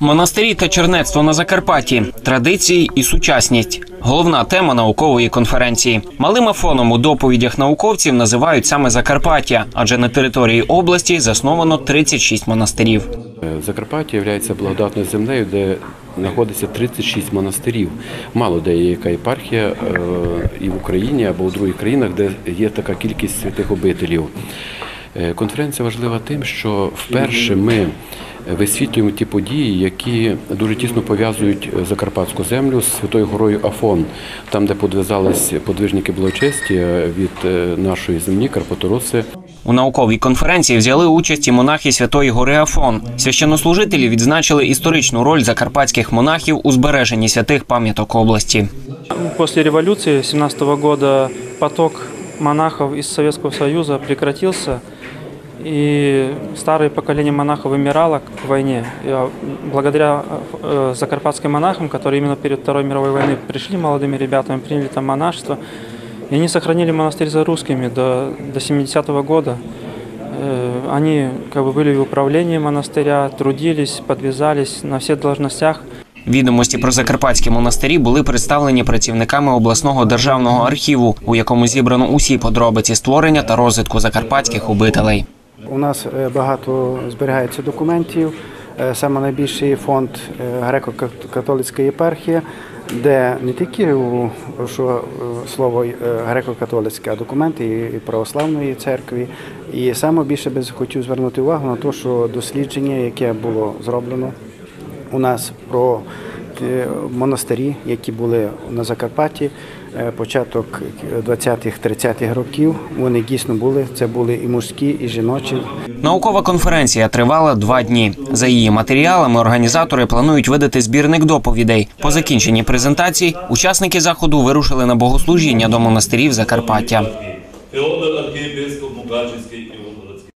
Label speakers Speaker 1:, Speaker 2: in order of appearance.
Speaker 1: Монастирі та чернецтво на Закарпатті, традиції і сучасність. Головна тема наукової конференції. Малим афоном у доповідях науковців називають саме Закарпаття, адже на території області засновано 36 монастирів.
Speaker 2: Е, Закарпаття є благодатною землею, де знаходиться 36 монастирів. Мало де є яка єпархія е, і в Україні або у других країнах, де є така кількість святих обителів. Е, Конференція важлива тим, що вперше ми висвітлюємо ті події, які дуже тісно пов'язують е, Закарпатську землю з Святою горою Афон, там, де подвизались подвижники благочестя від е, нашої землі Карпатороси.
Speaker 1: У науковій конференції взяли участь і монахи Святої Гори Афон. Священнослужителі відзначили історичну роль закарпатських монахів у збереженні святих пам'яток області.
Speaker 3: После революции 17 года поток монахов из Советского Союза прекратился, и старое поколение монахов вымирало к войне. И, а, Благодаря э, закарпатским монахам, которые именно перед Второй мировой войной пришли молодыми ребятами, приняли там монашество, и они сохранили монастырь за русскими до, до 70-го года. Э, Они как бы были в управлении монастыря, трудились, подвязались на всех должностях.
Speaker 1: Відомості про закарпатські монастирі були представлені працівниками обласного державного архіву, у якому зібрано усі подробиці створення та розвитку закарпатських обителей.
Speaker 4: У нас е, багато зберігається документів. Е, Саме найбільший фонд е, греко-католицька єпархія, де не тільки що слово греко-католицьке, а документи і- православної церкви. І саме більше би хотів звернути увагу на те, що дослідження, яке було зроблено у нас про монастирі, які були на Закарпатті, е, початок 20-30-х років, вони дійсно були. Це були і мужські, і жіночі.
Speaker 1: Наукова конференція тривала два дні. За її матеріалами організатори планують видати збірник доповідей. По закінченні презентацій учасники заходу вирушили на богослужіння до монастирів Закарпаття.
Speaker 5: Феодор архиепископ Мукачевский